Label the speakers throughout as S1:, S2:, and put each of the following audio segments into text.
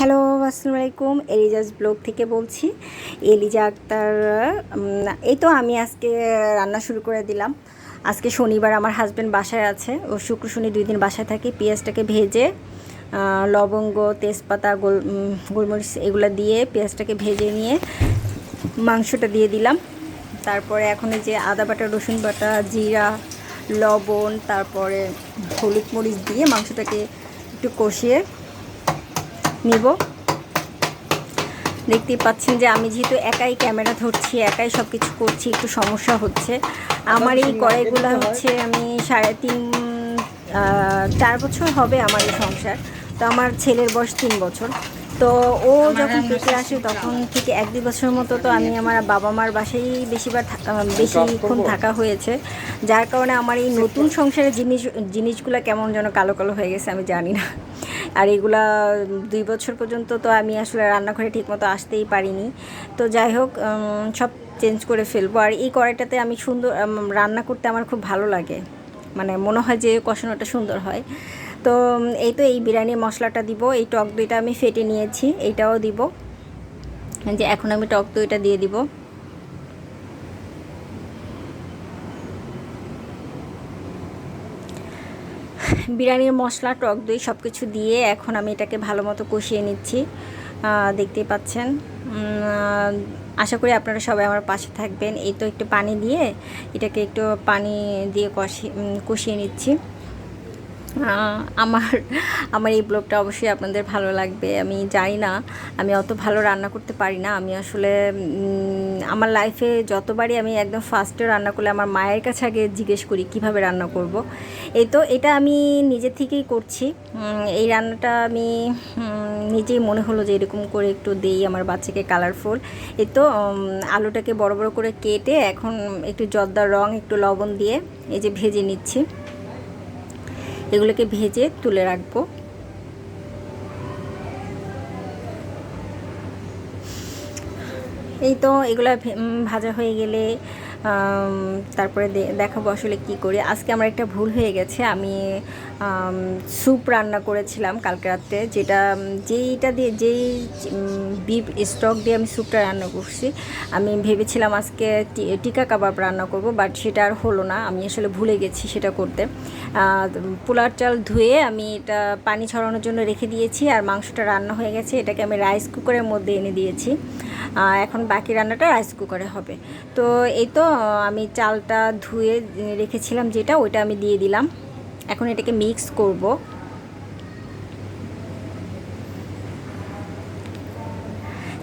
S1: Hello আসসালামু আলাইকুম এলিজাস blog থেকে বলছি, এলিজা আক্তার এই তো আমি আজকে রান্না শুরু করে দিলাম। আজকে শনিবার আমার হাজব্যান্ড বাসায় আছে। ও শুক্র শনি দুই দিন বাসায় থাকে। পেঁয়াজটাকে ভেজে লবঙ্গ, তেজপাতা, গোল গোলমরিচ এগুলো দিয়ে পেঁয়াজটাকে ভেজে নিয়ে মাংসটা দিয়ে দিলাম। তারপরে এখন যে আদা বাটা, রসুন বাটা, জিরা, লবণ, তারপরে হলুদ মরিচ দিয়ে মাংসটাকে একটু কষিয়ে নিব। দেখতেই পাচ্ছেন যে আমি যেহেতু একাই ক্যামেরা ধরছি একাই সব কিছু করছি একটু সমস্যা হচ্ছে। আমার এই কড়াইগুলো হচ্ছে আমি সাড়ে তিন চার বছর হবে আমার এই সংসার। তো আমার ছেলের বয়স তিন বছর। তো ও যখন পেটে আসে তখন থেকে এক দুই বছরের মতো তো আমি আমার বাবা মার বাসায় বেশিবার বেশিক্ষণ থাকা হয়েছে। যার কারণে আমার এই নতুন সংসারের জিনিস জিনিসগুলো কেমন যেন কালো কালো হয়ে গেছে আমি জানি না। আর এগুলা দুই বছর পর্যন্ত তো আমি আসলে রান্নাঘরে ঠিকমতো আসতেই পারিনি। তো যাই হোক সব চেঞ্জ করে ফেলব। আর এই কড়াইটাতে আমি সুন্দর রান্না করতে আমার খুব ভালো লাগে। মানে মনে হয় যে কষানোটা সুন্দর হয়। তো এই তো এই বিরিয়ানির মশলাটা দিব। এই টক দইটা আমি ফেটে নিয়েছি, এইটাও দিব। যে এখন আমি টক দইটা দিয়ে দিব। বিরিয়ানির মশলা, টক দই সব কিছু দিয়ে এখন আমি এটাকে ভালো মতো কষিয়ে নিচ্ছি। দেখতে দেখতেই পাচ্ছেন। আশা করি আপনারা সবাই আমার পাশে থাকবেন। এই তো একটু পানি দিয়ে এটাকে একটু পানি দিয়ে কষিয়ে কষিয়ে নিচ্ছি। আমার আমার এই ব্লগটা অবশ্যই আপনাদের ভালো লাগবে। আমি জানি না, আমি অত ভালো রান্না করতে পারি না। আমি আসলে আমার লাইফে যতবারই আমি একদম ফার্স্টে রান্না করলে আমার মায়ের কাছে আগে জিজ্ঞেস করি, কীভাবে রান্না করব। এই তো, এটা আমি নিজে থেকেই করছি। এই রান্নাটা আমি নিজেই মনে হলো যে এরকম করে একটু দেই আমার বাচ্চাকে কালারফুল এই তো আলুটাকে বড় বড় করে কেটে এখন একটু জর্দার রং, একটু লবণ দিয়ে এই যে ভেজে নিচ্ছি। এগুলোকে ভেজে তুলে রাখব। এই তো এগুলো ভাজা হয়ে গেলে তারপরে দেখাবো আসলে কি করি। আজকে আমার একটা ভুল হয়ে গেছে। আমি স্যুপ রান্না করেছিলাম কালকে রাত্রে যেটা যেইটা দিয়ে, যেই বিফ স্টক দিয়ে আমি স্যুপটা রান্না করছি, আমি ভেবেছিলাম আজকে টিকা কাবাব রান্না করব, বাট সেটা আর হলো না, আমি আসলে ভুলে গেছি সেটা করতে। পোলার চাল ধুয়ে আমি এটা পানি ছড়ানোর জন্য রেখে দিয়েছি, আর মাংসটা রান্না হয়ে গেছে, এটাকে আমি রাইস কুকারের মধ্যে এনে দিয়েছি। এখন বাকি রান্নাটা রাইস কুকারে হবে। তো এই তো আমি চালটা ধুয়ে রেখেছিলাম যেটা, ওইটা আমি দিয়ে দিলাম। এখন এটাকে মিক্স করব।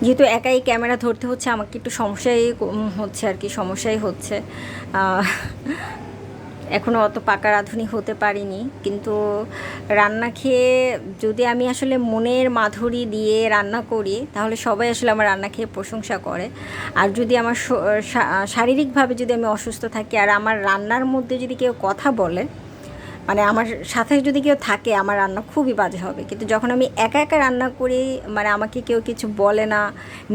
S1: যেহেতু একাই ক্যামেরা ধরতে হচ্ছে, আমাকে একটু সমস্যাই হচ্ছে আর কি, সমস্যাই হচ্ছে। এখনও অত পাকা রাঁধুনি হতে পারিনি, কিন্তু রান্না খেয়ে যদি আমি আসলে মনের মাধুরী দিয়ে রান্না করি, তাহলে সবাই আসলে আমার রান্না খেয়ে প্রশংসা করে। আর যদি আমার শারীরিকভাবে যদি আমি অসুস্থ থাকি, আর আমার রান্নার মধ্যে যদি কেউ কথা বলে মানে আমার সাথে যদি কেউ থাকে, আমার রান্না খুবই বাজে হবে। কিন্তু যখন আমি একা একা রান্না করি মানে আমাকে কেউ কিছু বলে না,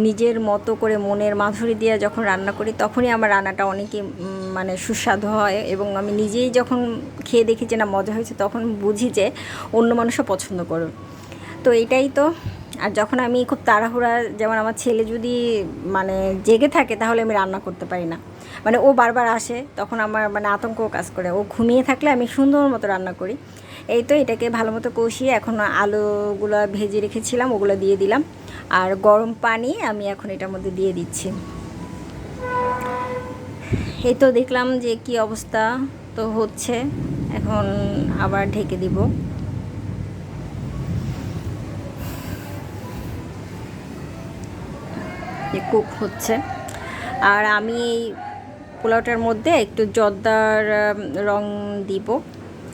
S1: নিজের মতো করে মনের মাধুরী দিয়ে যখন রান্না করি, তখনই আমার রান্নাটা অনেকই মানে সুস্বাদু হয় এবং আমি নিজেই যখন খেয়ে দেখি যে না মজা হয়েছে, তখন বুঝি যে অন্য মানুষও পছন্দ করো তো এটাই তো আর যখন আমি খুব তাড়াহুড়া, যেমন আমার ছেলে যদি মানে জেগে থাকে, তাহলে আমি রান্না করতে পারি না। মানে ও বারবার আসে, তখন আমার মানে আতঙ্ক কাজ করে। ও ঘুমিয়ে থাকলে আমি সুন্দর মতো রান্না করি। এই তো এটাকে ভালো মতো কষিয়ে এখন আলুগুলো ভেজে রেখেছিলাম, ওগুলো দিয়ে দিলাম। আর গরম পানি আমি এখন এটার মধ্যে দিয়ে দিচ্ছি। এই তো দেখলাম যে কি অবস্থা তো হচ্ছে। এখন আবার ঢেকে দিব। কুক হচ্ছে। আর আমি এই পোলাওটার মধ্যে একটু জর্দার রং দিব,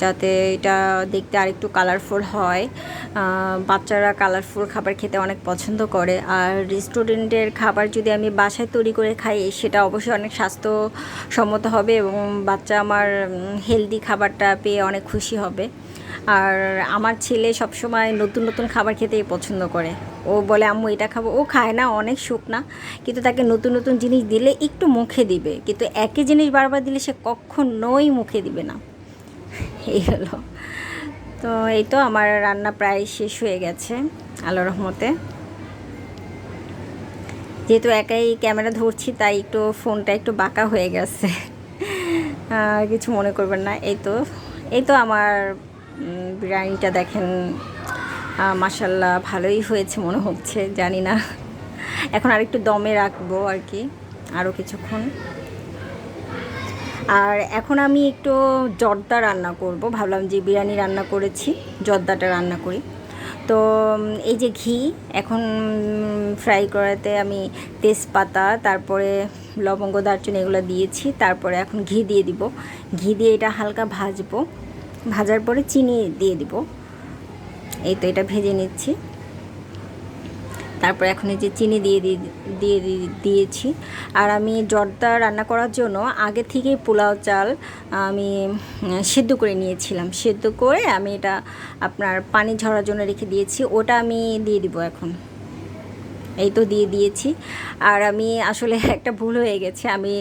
S1: যাতে এটা দেখতে আরেকটু কালারফুল হয়। বাচ্চারা কালারফুল খাবার খেতে অনেক পছন্দ করে। আর রেস্টুরেন্টের খাবার যদি আমি বাসায় তৈরি করে খাই, সেটা অবশ্যই অনেক স্বাস্থ্যসম্মত হবে এবং বাচ্চা আমার হেলদি খাবারটা পেয়ে অনেক খুশি হবে। আর আমার ছেলে সবসময় নতুন নতুন খাবার খেতেই পছন্দ করে। ও বলে, আম্মু, এটা খাব। ও খায় না, অনেক সুখ না। কিন্তু তাকে নতুন নতুন জিনিস দিলে একটু মুখে দিবে। কিন্তু একই জিনিস বারবার দিলে সে কখনোই মুখে দিবে না। এই হলো। তো এই তো আমার রান্না প্রায় শেষ হয়ে গেছে আল্লাহ রহমতে। যেহেতু একাই ক্যামেরা ধরছি, তাই একটু ফোনটা একটু বাঁকা হয়ে গেছে। কিছু মনে করবেন না। এই তো এই তো আমার বিরিয়ানিটা দেখেন মাসাল্লাহ ভালোই হয়েছে মনে হচ্ছে, জানি না। এখন আর একটু দমে রাখব আর কি আরও কিছুক্ষণ। আর এখন আমি একটু জর্দা রান্না করব, ভাবলাম যে বিরিয়ানি রান্না করেছি, জর্দাটা রান্না করি। তো এই যে ঘি, এখন ফ্রাই করাতে আমি তেজপাতা, তারপরে লবঙ্গ, দারচিনি এগুলো দিয়েছি, তারপরে এখন ঘি দিয়ে দিব। ঘি দিয়ে এটা হালকা ভাজবো। ভাজার পরে চিনি দিয়ে দিব। এই তো এটা ভেজে নিচ্ছি। তারপর এখন এই যে চিনি দিয়ে দিয়ে দিয়ে দিয়ে- দিয়েছি। আর আমি জর্দা রান্না করার জন্য আগে থেকেই পোলাও চাল আমি সেদ্ধ করে নিয়েছিলাম। সেদ্ধ করে আমি এটা আপনার পানি ঝরার জন্য রেখে দিয়েছি। ওটা আমি দিয়ে দিব এখন। এই তো দিয়ে দিয়েছি। আর আমি আসলে একটা ভুল হয়ে গেছে। আমি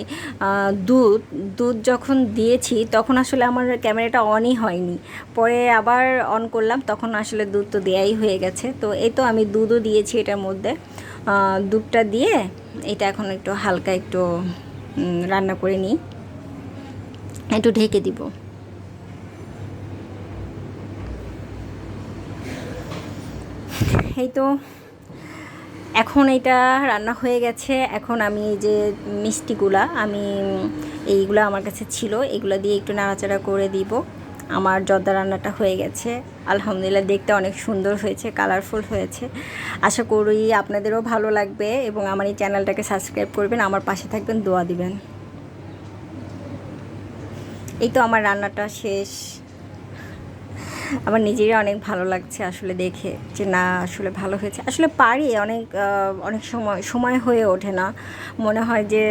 S1: দুধ দুধ যখন দিয়েছি, তখন আসলে আমার ক্যামেরাটা অনই হয়নি। পরে আবার অন করলাম, তখন আসলে দুধ তো দেয়াই হয়ে গেছে। তো এই তো আমি দুধও দিয়েছি এটার মধ্যে। দুধটা দিয়ে এটা এখন একটু হালকা একটু রান্না করে নিই। একটু ঢেকে দিব। এই তো এখন এটা রান্না হয়ে গেছে। এখন আমি এই যে মিষ্টিগুলা, আমি এইগুলো আমার কাছে ছিল, এগুলো দিয়ে একটু নাড়াচাড়া করে দিব। আমার জর্দা রান্নাটা হয়ে গেছে। আলহামদুলিল্লাহ দেখতে অনেক সুন্দর হয়েছে কালারফুল হয়েছে। আশা করি আপনাদেরও ভালো লাগবে এবং আমার এই চ্যানেলটাকে সাবস্ক্রাইব করবেন, আমার পাশে থাকবেন, দোয়া দিবেন। এই তো আমার রান্নাটা শেষ। আমার নিজেরই অনেক ভালো লাগছে আসলে দেখে যে না, আসলে ভালো হয়েছে। আসলে পারি অনেক অনেক সময় সময় হয়ে ওঠে না। মনে হয় যে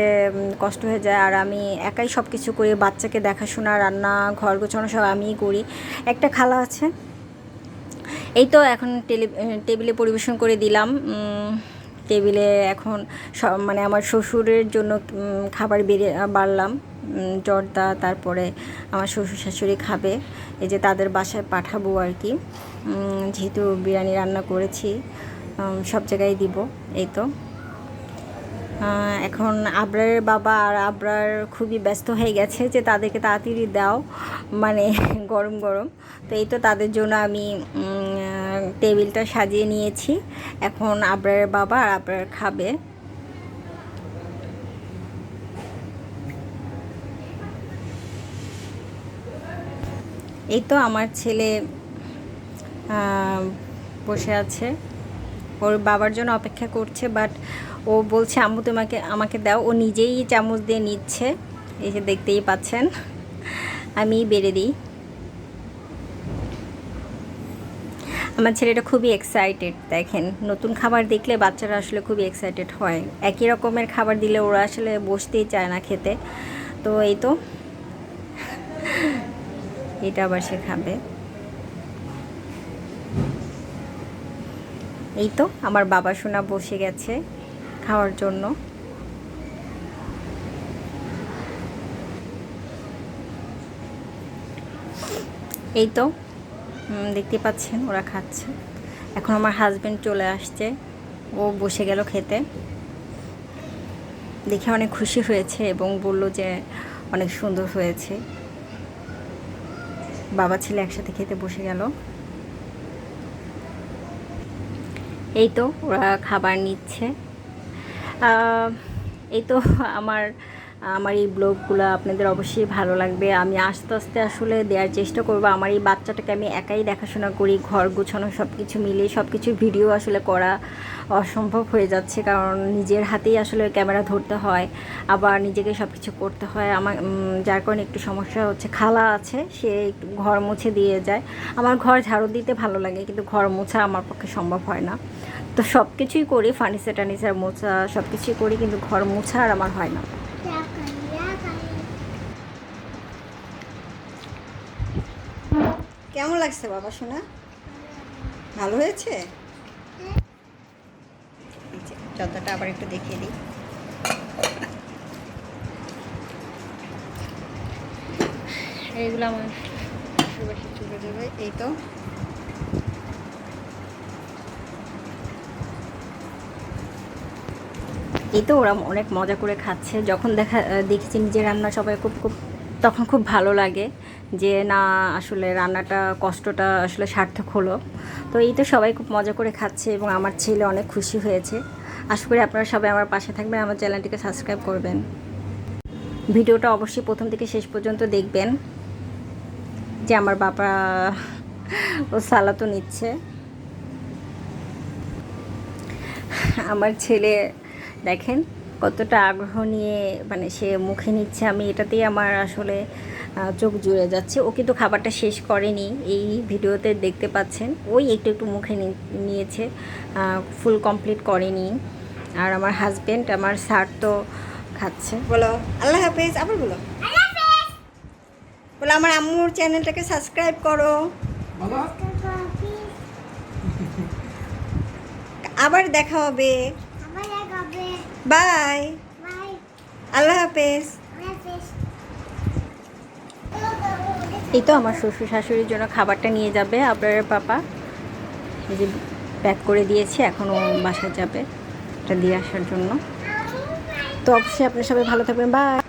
S1: কষ্ট হয়ে যায়। আর আমি একাই সব কিছু করি, বাচ্চাকে দেখাশোনা, রান্না, ঘর গোছানো সব আমিই করি। একটা খালা আছে, এই তো এখন টেলি টেবিলে পরিবেশন করে দিলাম। টেবিলে এখন সব মানে আমার শ্বশুরের জন্য খাবার বেড়ে, বাড়লাম। জর্দা, তারপরে আমার শ্বশুর শাশুড়ি খাবে। এই যে তাদের বাসায় পাঠাবো আর কি। যেহেতু বিরিয়ানি রান্না করেছি সব জায়গায় দিব, এই তো। এখন আবরারের বাবা আর আবরার খুবই ব্যস্ত হয়ে গেছে যে তাদেরকে তাড়াতাড়ি দাও মানে গরম গরম। তো এই তো তাদের জন্য আমি টেবিলটা সাজিয়ে নিয়েছি। এখন আবরারের বাবা আর আবরার খাবে। এই তো আমার ছেলে বসে আছে। ওর বাবার জন্য অপেক্ষা করছে বাট ও বলছে, আম্মু, তোমাকে, আমাকে দাও। ও নিজেই চামচ দিয়ে নিচ্ছে। এই যে দেখতেই পাচ্ছেন, আমি বেড়ে দিই। আমার ছেলেটা খুবই এক্সাইটেড দেখেন। নতুন খাবার দেখলে বাচ্চারা আসলে খুবই এক্সাইটেড হয়। একই রকমের খাবার দিলে ওরা আসলে বসতেই চায় না খেতে। তো এই তো। এটা আবার সে খাবে। এই তো, আমার বাবা সোনা বসে গেছে খাওয়ার জন্য। এই তো দেখতে পাচ্ছেন, ওরা খাচ্ছে। এখন আমার হাজবেন্ড চলে আসছে, ও বসে গেল খেতে। দেখে অনেক খুশি হয়েছে এবং বলল যে অনেক সুন্দর হয়েছে। বাবা ছেলে একসাথে খেতে বসে গেল। এই তো ওরা খাবার নিচ্ছে। এই তো আমার আমার এই ব্লগগুলো আপনাদের অবশ্যই ভালো লাগবে। আমি আস্তে আস্তে আসলে দেওয়ার চেষ্টা করব। আমার এই বাচ্চাটাকে আমি একাই দেখাশোনা করি, ঘর গোছানো সব কিছু মিলিয়ে সব কিছু ভিডিও আসলে করা অসম্ভব হয়ে যাচ্ছে। কারণ নিজের হাতেই আসলে ক্যামেরা ধরতে হয়, আবার নিজেকে সব কিছু করতে হয়। আমার যার কারণে একটু সমস্যা হচ্ছে। খালা আছে, সে একটু ঘর মুছে দিয়ে যায়। আমার ঘর ঝাড়ু দিতে ভালো লাগে, কিন্তু ঘর মোছা আমার পক্ষে সম্ভব হয় না। তো সব কিছুই করি ফার্নিচার টার্নিচার মোছা সব কিছুই করি, কিন্তু ঘর মোছা আর আমার হয় না। কেমন লাগছে বাবা শোনা ভালো হয়েছে? যতটা আবার একটু দেখিয়ে দিই। এইগুলো আমার চলে এই তো। এই তো ওরা অনেক মজা করে খাচ্ছে। যখন দেখা দেখেছি নিজের রান্না সবাই খুব খুব, তখন খুব ভালো লাগে যে, না, আসলে রান্নাটা কষ্টটা আসলে সার্থক হলো। তো এই তো সবাই খুব মজা করে খাচ্ছে এবং আমার ছেলে অনেক খুশি হয়েছে। আশা করি আপনারা সবাই আমার পাশে থাকবেন, আমার চ্যানেলটিকে সাবস্ক্রাইব করবেন। ভিডিওটা অবশ্যই প্রথম থেকে শেষ পর্যন্ত দেখবেন যে, আমার বাবা ও সালাতো নিচ্ছে। আমার ছেলে দেখেন কতটা আগ্রহ নিয়ে মানে সে মুখে নিচ্ছে। আমি এটাতেই আমার আসলে চোখ জুড়ে যাচ্ছে। ও কিন্তু খাবারটা শেষ করেনি। এই ভিডিওতে দেখতে পাচ্ছেন ওই একটু একটু মুখে নি- নিয়েছে। ফুল কমপ্লিট করেনি। আর আমার হাজবেন্ড আমার স্যার তো খাচ্ছে। বলো আল্লাহ হাফেজ আবার বলো। বলো আমার আম্মুর চ্যানেলটাকে সাবস্ক্রাইব করো। আবার দেখা হবে। বাই আল্লাহ হাফেজ। এই তো আমার শ্বশুর শাশুড়ির জন্য খাবারটা নিয়ে যাবে আপনার পাপা। এই যে প্যাক করে দিয়েছি ও বাসায় যাবে। এটা দিয়ে আসার জন্য। তো অবশ্যই আপনার সবাই ভালো থাকবেন। বাই